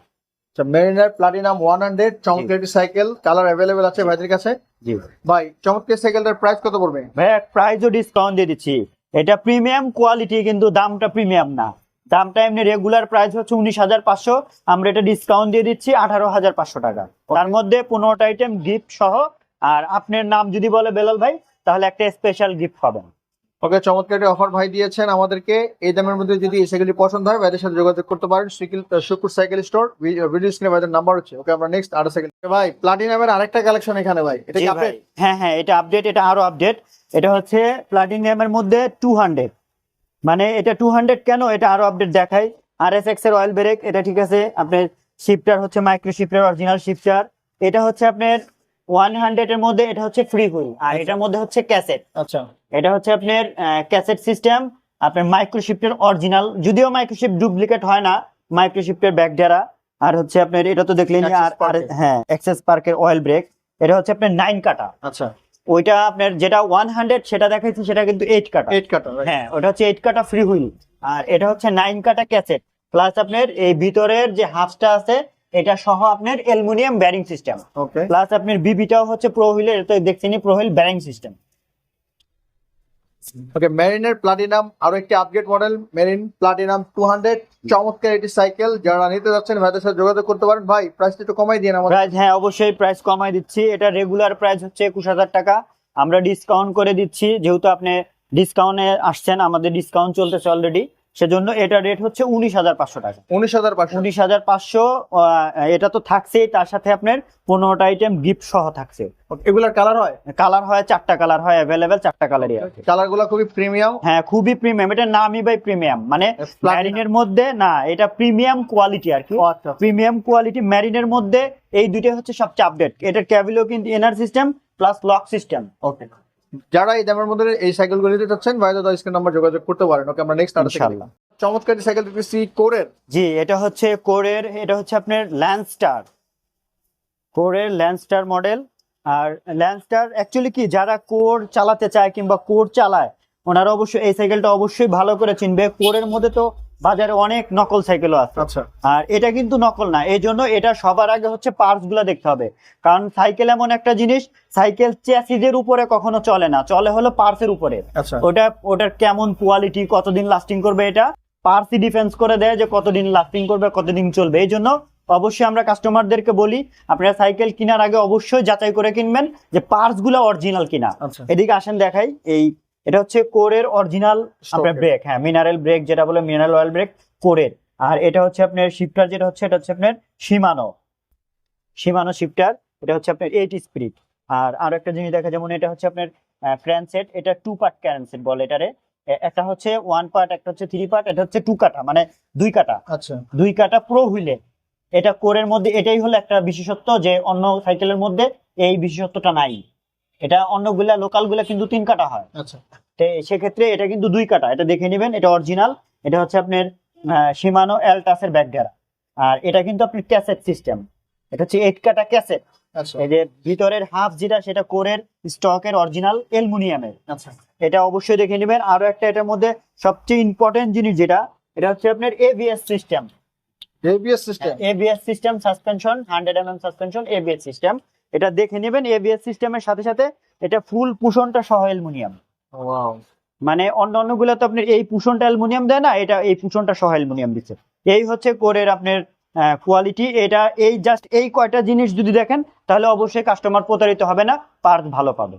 mariner platinum one hundred চমৎকার সাইকেল কালার অ্যাভেলেবেল আছে ভাইদের কাছে? জি। ভাই চমৎকার সাইকেলটার প্রাইস কত পড়বে? ভাই প্রাইসও ডিসকাউন্ট দিয়ে দিচ্ছি। এটা প্রিমিয়াম কোয়ালিটি কিন্তু দামটা প্রিমিয়াম না। দামটা এমনি রেগুলার প্রাইস হচ্ছে উনিশ হাজার পাঁচশো। আমরা এটা ডিসকাউন্ট দিয়ে দিচ্ছি আঠারো হাজার পাঁচশো টাকা। তার মধ্যে পনেরোটা আইটেম গিফট সহ আর আপনার নাম যদি বলে বেলাল ভাই তাহলে একটা স্পেশাল গিফট পাবেন। ওকে চমৎকার একটি অফার ভাই দিয়েছেন আমাদেরকে। এই দামের মধ্যে যদি এই সাইকেলটি পছন্দ হয় ভাইদের সাথে যোগাযোগ করতে পারেন। শুকুর সাইকেল স্টোর ভিডিও স্ক্রিনে ভাইদের নাম্বার হচ্ছে। ওকে আমরা নেক্সট আরও সাইকেল ভাই প্লাটিনামের আরেকটা কালেকশন এখানে ভাই। এটা কি আপডেট হ্যাঁ হ্যাঁ এটা আপডেট এটা আরও আপডেট এটা হচ্ছে প্লাটিনিয়ামের মধ্যে টু হান্ড্রেড মানে এটা টু হান্ড্রেড কেন? এটা আরও আপডেট দেখাই। আর এস এক্সের অয়েল ব্রেক এটা ঠিক আছে। আপনার শিফটার হচ্ছে মাইক্রো শিফটার অরিজিনাল শিফটার এটা হচ্ছে আপনার ওয়ান হান্ড্রেড এর মধ্যে এটা হচ্ছে ফ্রি হুইল আর এটার মধ্যে হচ্ছে ক্যাসেট আচ্ছা। এটা হচ্ছে আপনার ক্যাসেট সিস্টেম আপনার মাইক্রোশিফটের অরিজিনাল যদিও মাইক্রোশিফট ডুপ্লিকেট হয় না মাইক্রোশিফটের ব্যাক ডেরা আর হচ্ছে আপনার এটা তো দেখলেন আর হ্যাঁ এক্সেস পার্কের অয়েল ব্রেক এটা হচ্ছে আপনার নাইন কাটা। আচ্ছা। ওইটা আপনার যেটা ওয়ান হান্ড্রেড সেটা দেখাইছি সেটা কিন্তু এইট কাটা। এইট কাটা হ্যাঁ ওটা হচ্ছে এইট কাটা ফ্রি হুইল। আর এটা হচ্ছে নাইন কাটা ক্যাসেট প্লাস আপনার এই ভিতরের যে হাফটা আছে এটা সহ আপনার aluminium bearing system okay plus আপনার বিবিটাও হচ্ছে প্রো হুইলের এটা দেখছেনি pro wheel bearing system okay মেরিনের platinum আরও একটি upgrade model Marin platinum two hundred চমৎকার একটি সাইকেল যারা নিতে যাচ্ছেন, ভাইদের সাথে যোগাযোগ করতে পারেন। ভাই প্রাইস একটু কমাই দিন আমাদের। প্রাইস হ্যাঁ অবশ্যই প্রাইস কমাই দিচ্ছি। এটা রেগুলার প্রাইস হচ্ছে একুশ হাজার টাকা। আমরা ডিসকাউন্ট করে দিচ্ছি। যেহেতু আপনি ডিসকাউন্টে আসছেন, আমাদের ডিসকাউন্ট চলতেছে অলরেডি সেজন্য এটা রেট হচ্ছে উনিশ হাজার পাঁচশো টাকা। উনিশ হাজার পাঁচশো। উনিশ হাজার পাঁচশো এটা তো থাকছেই তার সাথে আপনার পনেরোটা আইটেম গিফট সহ থাকছে। এগুলার কালার হয়? কালার হয় চারটা কালার হয় অ্যাভেলেবেল চারটা কালারই আছে। কালারগুলো খুবই প্রিমিয়াম হ্যাঁ খুবই প্রিমিয়াম এটা নামই ভাই প্রিমিয়াম মানে ম্যারিনের মধ্যে না এটা প্রিমিয়াম কোয়ালিটি আর কি। প্রিমিয়াম কোয়ালিটি ম্যারিনের মধ্যে এই দুইটা হচ্ছে সবচেয়ে আপডেট এটার ক্যাবিলো কিন্তু inner system plus lock system okay যারা এই দামের মধ্যে এই সাইকেলগুলো নিতে চাচ্ছেন ভাইদের দশ নাম্বার যোগাযোগ করতে পারেন। ওকে আমরা নেক্সট ইনশাআল্লাহ। চমৎকার সাইকেল দেখতেছি কোরের জি এটা হচ্ছে কোরের এটা হচ্ছে আপনার ল্যান্ডস্টার কোরের ল্যান্ডস্টার মডেল আর ল্যান্ডস্টার অ্যাকচুয়ালি কি যারা কোর চালাতে চায় কিংবা কোর চালায় ওনারা অবশ্যই এই সাইকেলটা অবশ্যই ভালো করে চিনবে। কোরের মধ্যে তো বাজারে অনেক নকল সাইকেলও আছে। আচ্ছা। আর এটা কিন্তু নকল না এই জন্য এটা সবার আগে হচ্ছে পার্টসগুলা দেখতে হবে। কারণ সাইকেল এমন একটা জিনিস সাইকেল চ্যাসিজের উপরে কখনো চলে না চলে হলো পার্টসের উপরে। আচ্ছা। ওটা ওটার কেমন কোয়ালিটি কতদিন লাস্টিং করবে এটা? পার্সি ডিফেন্স করে দেয় যে কতদিন লাস্টিং করবে কতদিন চলবে। এই জন্য অবশ্যই আমরা কাস্টমারদেরকে বলি আপনারা সাইকেল কেনার আগে অবশ্যই যাচাই করে কিনবেন যে পার্টসগুলা অরিজিনাল কিনা। আচ্ছা। এদিকে আসেন দেখাই এই এটা হচ্ছে কোরের অরিজিনাল আপনার ব্রেক হ্যাঁ মিনারেল ব্রেক যেটা বলে মিনারেল অয়েল ব্রেক কোরের। আর এটা হচ্ছে আপনার শিফটার যেটা হচ্ছে এটা হচ্ছে আপনার সীমানো সীমানো শিফটার এটা হচ্ছে আপনার এইট স্পিড আর আরও একটা জিনিস দেখা যেমন এটা হচ্ছে আপনার ক্র্যান সেট এটা টু পার্ট ক্র্যান সেট বলে এটারে। একটা হচ্ছে ওয়ান পার্ট একটা হচ্ছে থ্রি পার্ট এটা হচ্ছে টু কাটা মানে দুই কাটা। আচ্ছা। দুই কাটা প্রো হুইলে এটা কোরের মধ্যে এটাই হলো একটা বিশেষত্ব যে অন্য সাইকেলের মধ্যে এই বিশেষত্বটা নাই। এটা অন্যগুলা লোকালগুলা কিন্তু তিন কাটা হয়। আচ্ছা। সেক্ষেত্রে এটা কিন্তু দুই কাটা এটা দেখে নেবেন এটা অরিজিনাল এটা হচ্ছে আপনার সীমানো এলটাসের ব্যাকডারা আর এটা কিন্তু আপনার ক্যাসেট সিস্টেম এটা হচ্ছে এইট কাটা ক্যাসেট আচ্ছা। এই যে ভিতরের হাফ যেটা সেটা কোরের স্টকের অরিজিনাল অ্যালুমিনিয়ামের। আচ্ছা। এটা অবশ্যই দেখে নেবেন। আরও একটা এটার মধ্যে সবচেয়ে ইম্পর্টেন্ট জিনিস যেটা এটা হচ্ছে আপনার ABS system ABS system ABS system suspension hundred M M suspension ABS system এটা দেখে নেবেন এবিএস সিস্টেমের সাথে সাথে এটা ফুল পুষণটা সহ অ্যালুমিনিয়াম। ওয়াও মানে অন্য অন্যগুলো তো আপনার এই পুষণটা অ্যালুমিনিয়াম দেয় না এটা এই পুষণটা সহ অ্যালুমিনিয়াম দিচ্ছে। এই হচ্ছে কোরের আপনার কোয়ালিটি এটা এই জাস্ট এই কয়টা জিনিস যদি দেখেন তাহলে অবশ্যই কাস্টমার প্রতারিত হবে না পার্ট ভালো পাবে।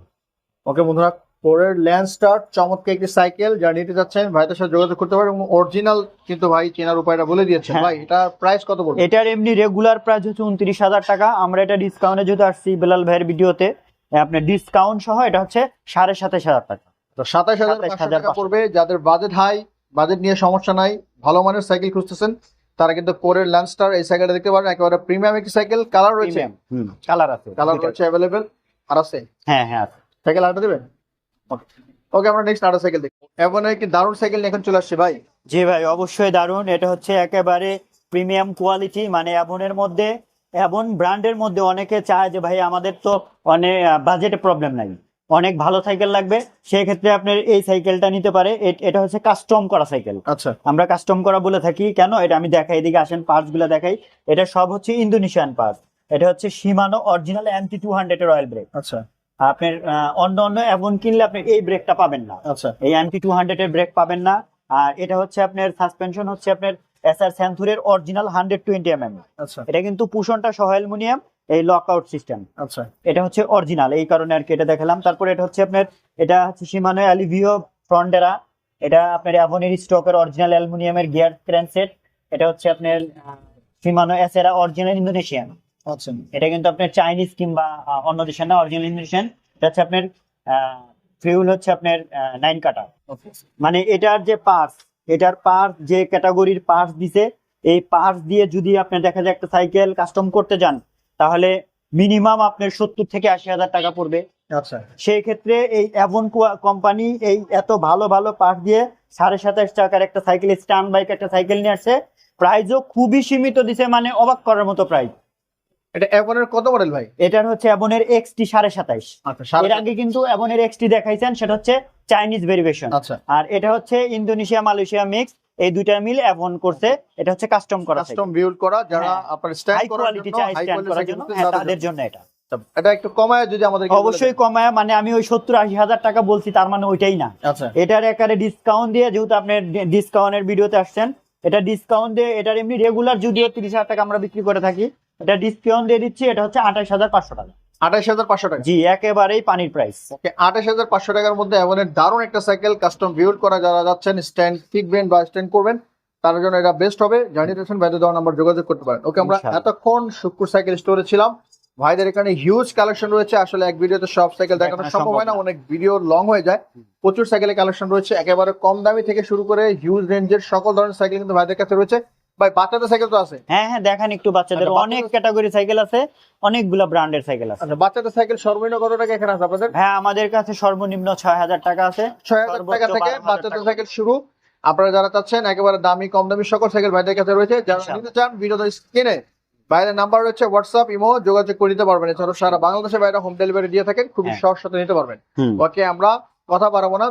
ওকে বন্ধুরা কোরের ল্যান্ডস্টার চমৎকার একটি সাইকেল যা নিতে যাচ্ছেন ভাইদের সাথে যোগাযোগ করতে পারেন এবং অরিজিনাল কিন্তু ভাই চেনার উপায়টা বলে দিয়েছেন। হ্যাঁ। ভাই এটা প্রাইস কত পড়বে? এটার এমনি রেগুলার প্রাইস হচ্ছে উনত্রিশ হাজার টাকা। আমরা এটা ডিসকাউন্টে যেহেতু আসছি বেলাল ভাইয়ের ভিডিওতে আপনার ডিসকাউন্ট সহ এটা হচ্ছে সাড়ে সাতাশ হাজার টাকা। তো সাতাশ হাজার টাকা পড়বে। যাদের বাজেট হাই বাজেট নিয়ে সমস্যা নাই ভালো মানের সাইকেল খুঁজতেছেন তারা কিন্তু কোরের ল্যান্ডস্টার এই সাইকেলটা দেখতে পারেন। একেবারে প্রিমিয়াম একটি সাইকেল। কালার রয়েছে? কালার আছে। কালার। রয়েছে অ্যাভেলেবেল আর আছে? হ্যাঁ হ্যাঁ আছে। সাইকেল আটা দেবেন? ওকে আমরা নেক্সট আটা সাইকেল দেখব এমন একটি দারুণ সাইকেল এখন চলে আসছে ভাই? জি ভাই অবশ্যই দারুণ এটা হচ্ছে একেবারে প্রিমিয়াম কোয়ালিটি মানে মধ্যে ব্র্যান্ডের মধ্যে অনেকে চায় যে ভাই আমাদের তো অনেক বাজেটে প্রবলেম নাই। অনেক ভালো সাইকেল লাগবে সেই ক্ষেত্রে আপনার এই সাইকেলটা নিতে পারে। এটা হচ্ছে কাস্টম করা সাইকেল আচ্ছা। আমরা কাস্টম করা বলে থাকি কেন? এটা আমি দেখাই এদিকে আসেন পার্টসগুলো দেখাই। এটা সব হচ্ছে ইন্দোনেশিয়ান পার্টস এটা হচ্ছে Shimano original MT two hundred oil brake আচ্ছা। আপনার অন্য অন্য অ্যাবন কিনলে আপনি এই ব্রেকটা পাবেন না। আচ্ছা। এই এমটি টু হান্ড্রেড এর ব্রেক পাবেন না। আর এটা হচ্ছে আপনার সাসপেনশন হচ্ছে আপনার SR স্যান্থুরের original hundred twenty M M আচ্ছা। এটা কিন্তু পুষণটা সহ অ্যালুমিনিয়াম এই লক আউট সিস্টেম আচ্ছা। এটা হচ্ছে অরিজিনাল এই কারণে আর কি এটা দেখালাম। তারপরে এটা হচ্ছে আপনার এটা হচ্ছে সীমানো অ্যালিভিও ফ্রন্টেরা এটা আপনার অ্যাভনের স্টকের অরিজিনাল অ্যালুমিনিয়ামের গিয়ার ক্র্যান সেট এটা হচ্ছে আপনার সীমানো এসেরা অরিজিনাল ইন্দোনেশিয়ান আচ্ছা এটা কিন্তু আপনার চাইনিজ কিংবা অন্য দেশের না অরিজিনাল ইন্দোনেশিয়ান এটা হচ্ছে আপনার ফিউল হচ্ছে আপনার নাইন কাটা মানে এটার যে পার্টস এটার পার্টস যে ক্যাটাগরির পার্টস দিছে এই পার্টস দিয়ে যদি আপনি দেখা যায় একটা সাইকেল কাস্টম করতে যান তাহলে মিনিমাম আপনার সত্তর থেকে আশি হাজার টাকা পড়বে। আচ্ছা। সেই ক্ষেত্রে এই অ্যাভন কোম্পানি এই এত ভালো ভালো পার্টস দিয়ে সাড়ে সাতাশ টাকার একটা সাইকেল স্ট্যান্ড বাইক একটা সাইকেল নিয়ে আসছে। প্রাইসও খুবই সীমিত দিছে মানে অবাক করার মতো প্রাইস এটা কত মডেল ভাই? এটার হচ্ছে এক্সটি সাড়ে সাতাইশ। আচ্ছা এর আগে কিন্তু এক্সটি দেখাইছেন সেটা হচ্ছে চাইনিজ ভেরিয়েশন আচ্ছা। আর এটা হচ্ছে ইন্দোনেশিয়া মালয়েশিয়া মিক্স এই দুইটা মিল অ্যাভন করছে এটা হচ্ছে কাস্টম করা কাস্টম বিল্ড করা যারা হ্যাঁ। আপনার স্ট্যান্ড করার জন্য হাই করার জন্য তাদের জন্য। এটা। এটা একটু কমায় যদি আমাদের অবশ্যই কমায় মানে আমি ওই সত্তর আশি হাজার টাকা বলছি তার মানে ওইটাই না। আচ্ছা। এটার একারে ডিসকাউন্ট দিয়ে যেহেতু আপনি ডিসকাউন্টের ভিডিওতে আসছেন এটা ডিসকাউন্ট দিয়ে এটার এমনি রেগুলার যদিও তিরিশ হাজার টাকা আমরা বিক্রি করে থাকি এটা ডিসকাউন্ট দিয়ে দিচ্ছি এটা হচ্ছে আঠাশ হাজার পাঁচশো টাকা। আঠাশ হাজার পাঁচশো টাকা? জি একেবারেই পানির প্রাইস ওকে আঠাশ হাজার পাঁচশো টাকার মধ্যে এমনের দারুণ একটা সাইকেল কাস্টম বিল্ড করা যারা যাচ্ছেন স্ট্যান্ড শিখবেন বা স্ট্যান্ড করবেন তার জন্য এটা বেস্ট হবে। জানিয়ে দিয়েছেন ভাইদের দেওয়া নাম্বার যোগাযোগ করতে পারেন। ওকে আমরা এতক্ষণ শুক্র সাইকেল স্টোরে ছিলাম। ভাইদের এখানে হিউজ কালেকশন রয়েছে। আসলে এক ভিডিওতে সব সাইকেল দেখানো সম্ভব হয় না। না। অনেক ভিডিও লং হয়ে যায়। প্রচুর সাইকেলের কালেকশন রয়েছে। একেবারে কম দামি থেকে শুরু করে হিউজ রেঞ্জের সকল ধরনের সাইকেল কিন্তু ভাইদের কাছে রয়েছে। ভাই বাচ্চাদের সাইকেল তো আছে। হ্যাঁ হ্যাঁ দেখান একটু বাচ্চাদের। আচ্ছা, অনেক ক্যাটাগরি সাইকেল আছে অনেকগুলো ব্র্যান্ডের সাইকেল আছে। আচ্ছা বাচ্চাদের সাইকেল সর্বনিম্ন কত টাকা এখানে আছে আপনাদের? হ্যাঁ আমাদের কাছে সর্বনিম্ন ছয় হাজার টাকা আছে। ছয় হাজার সর্বোচ্চ টাকা থেকে বাচ্চাদের সাইকেল শুরু। আপনারা যারা চাচ্ছেন একেবারে দামি কম দামি সকল সাইকেল ভাইদের কাছে রয়েছে। যারা নিতে চান ভিডিওতে স্ক্রিনে বাইরের নাম্বার রয়েছে হোয়াটসঅ্যাপ ইমো যোগাযোগ করে নিতে পারবেন। এছাড়াও সারা বাংলাদেশে বাইরে হোম ডেলিভারি দিয়ে থাকেন খুবই হ্যাঁ। সহজ সাথে নিতে পারবেন। ওকে আমরা কথা বাড়াবো না।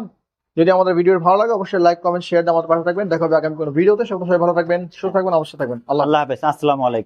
যদি আমাদের ভিডিও ভালো লাগে, অবশ্যই লাইক কমেন্ট শেয়ার দিয়ে আমাদের পাশে থাকবেন। দেখা হবে আগামী কোনো ভিডিওতে। সবাই ভালো থাকবেন, সুস্থ থাকবেন, অবশ্যই থাকবেন। আল্লাহ হাফেজ। আসসালামু আলাইকুম।